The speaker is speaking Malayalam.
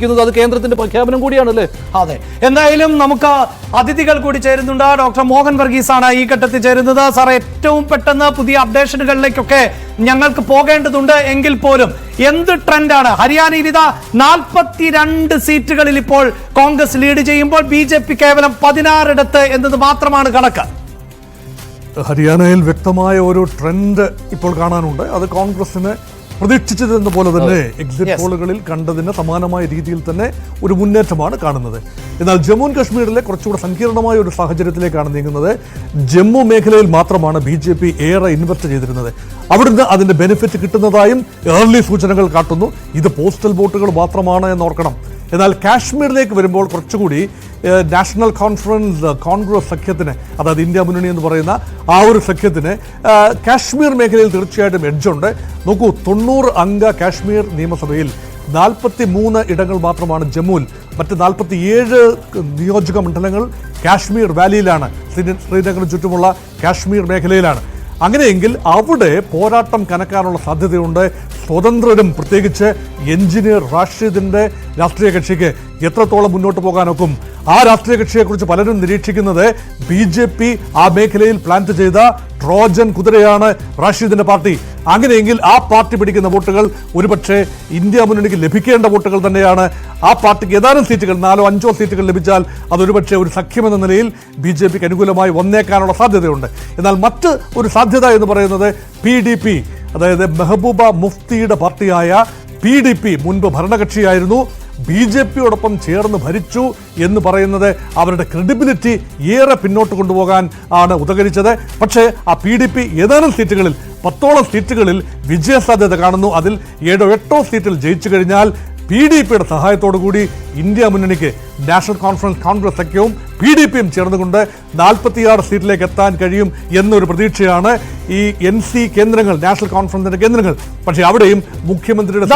ക്കുന്നത് അത് കേന്ദ്രത്തിന്റെ പ്രഖ്യാപനം കൂടിയാണല്ലേ? അതെ. എന്തായാലും നമുക്ക് അതിഥികൾ കൂടി ചേരുന്നുണ്ട്. ഡോക്ടർ മോഹൻ വർഗീസ് ആണ് ഈ ഘട്ടത്തിൽ ചേരുന്നത്. സാർ ഏറ്റവും പെട്ടെന്ന് പുതിയ അപ്ഡേഷനുകളിലേക്കൊക്കെ ഞങ്ങൾക്ക് പോകേണ്ടതുണ്ട് എങ്കിൽ പോലും എന്ത് ട്രെൻഡാണ്? ഹരിയാനയിൽ ഇതാ നാൽപ്പത്തിരണ്ട് സീറ്റുകളിൽ ഇപ്പോൾ കോൺഗ്രസ് ലീഡ് ചെയ്യുമ്പോൾ ബി ജെ പി കേവലം പതിനാറിടത്ത് എന്നത് മാത്രമാണ് കണക്ക്. ഹരിയാനയിൽ വ്യക്തമായ ഒരു ട്രെൻഡ് ഇപ്പോൾ കാണാനുണ്ട്. അത് കോൺഗ്രസിന് പ്രതീക്ഷിച്ചതെന്ന പോലെ തന്നെ എക്സിറ്റ് പോളുകളിൽ കണ്ടതിന് സമാനമായ രീതിയിൽ തന്നെ ഒരു മുന്നേറ്റമാണ് കാണുന്നത്. എന്നാൽ ജമ്മു ആൻഡ് കാശ്മീരിലെ കുറച്ചുകൂടെ സങ്കീർണമായ ഒരു സാഹചര്യത്തിലേക്കാണ് നീങ്ങുന്നത്. ജമ്മു മേഖലയിൽ മാത്രമാണ് ബി ജെ പി ഏറെ ഇൻവെസ്റ്റ് ചെയ്തിരുന്നത്. അവിടുന്ന് അതിന്റെ ബെനിഫിറ്റ് കിട്ടുന്നതായും ഏർലി സൂചനകൾ കാട്ടുന്നു. ഇത് പോസ്റ്റൽ വോട്ടുകൾ മാത്രമാണ് എന്ന് ഓർക്കണം. എന്നാൽ കാശ്മീരിലേക്ക് വരുമ്പോൾ കുറച്ചുകൂടി നാഷണൽ കോൺഫറൻസ് കോൺഗ്രസ് സഖ്യത്തിന് അതായത് ഇന്ത്യ മുന്നണി എന്ന് പറയുന്ന ആ ഒരു സഖ്യത്തിന് കാശ്മീർ മേഖലയിൽ തീർച്ചയായിട്ടും എഡ്ജുണ്ട്. നോക്കൂ തൊണ്ണൂറ് അംഗ കാശ്മീർ നിയമസഭയിൽ നാൽപ്പത്തി മൂന്ന് ഇടങ്ങൾ മാത്രമാണ് ജമ്മുവിൽ. മറ്റ് നാൽപ്പത്തിയേഴ് നിയോജക മണ്ഡലങ്ങൾ കാശ്മീർ വാലിയിലാണ്. ശ്രീ- ശ്രീനഗറിന് ചുറ്റുമുള്ള കാശ്മീർ മേഖലയിലാണ്. അങ്ങനെയെങ്കിൽ അവിടെ പോരാട്ടം കനക്കാനുള്ള സാധ്യതയുണ്ട്. സ്വതന്ത്രരും പ്രത്യേകിച്ച് എഞ്ചിനീയർ റാഷിദിന്റെ രാഷ്ട്രീയ കക്ഷിക്ക് എത്രത്തോളം മുന്നോട്ട് പോകാനൊക്കും? ആ രാഷ്ട്രീയ കക്ഷിയെക്കുറിച്ച് പലരും നിരീക്ഷിക്കുന്നത് ബി ജെ പി ആ മേഖലയിൽ പ്ലാന്റ് ചെയ്ത ട്രോജൻ കുതിരയാണ് റാഷിദിന്റെ പാർട്ടി. അങ്ങനെയെങ്കിൽ ആ പാർട്ടി പിടിക്കുന്ന വോട്ടുകൾ ഒരുപക്ഷെ ഇന്ത്യ മുന്നണിക്ക് ലഭിക്കേണ്ട വോട്ടുകൾ തന്നെയാണ്. ആ പാർട്ടിക്ക് ഏതാനും സീറ്റുകൾ നാലോ അഞ്ചോ സീറ്റുകൾ ലഭിച്ചാൽ അതൊരുപക്ഷെ ഒരു സഖ്യമെന്ന നിലയിൽ ബി ജെ പിക്ക് അനുകൂലമായി വന്നേക്കാനുള്ള സാധ്യതയുണ്ട്. എന്നാൽ മറ്റ് ഒരു സാധ്യത എന്ന് പറയുന്നത് പി ഡി പി അതായത് മെഹബൂബ മുഫ്തിയുടെ പാർട്ടിയായ പി ഡി പി മുൻപ് ഭരണകക്ഷിയായിരുന്നു. ബി ജെ പിയോടൊപ്പം ചേർന്ന് ഭരിച്ചു എന്ന് പറയുന്നത് അവരുടെ ക്രെഡിബിലിറ്റി ഏറെ പിന്നോട്ട് കൊണ്ടുപോകാൻ ആണ് ഉദകരിച്ചത് പക്ഷേ ആ പി ഡി പി ഏതാനും സീറ്റുകളിൽ പത്തോളം സീറ്റുകളിൽ വിജയസാധ്യത കാണുന്നു. അതിൽ ഏഴോ എട്ടോ സീറ്റിൽ ജയിച്ചു കഴിഞ്ഞാൽ പി ഡി പിയുടെ സഹായത്തോടു കൂടി ഇന്ത്യ മുന്നണിക്ക് നാഷണൽ കോൺഫറൻസ് കോൺഗ്രസ് സഖ്യവും പി ഡി പിയും ചേർന്നുകൊണ്ട് നാൽപ്പത്തിയാറ് സീറ്റിലേക്ക് എത്താൻ കഴിയും എന്നൊരു പ്രതീക്ഷയാണ് ഈ എൻ സി കേന്ദ്രങ്ങൾ നാഷണൽ കോൺഫറൻസിന്റെ കേന്ദ്രങ്ങൾ. പക്ഷേ അവിടെയും മുഖ്യമന്ത്രിയുടെ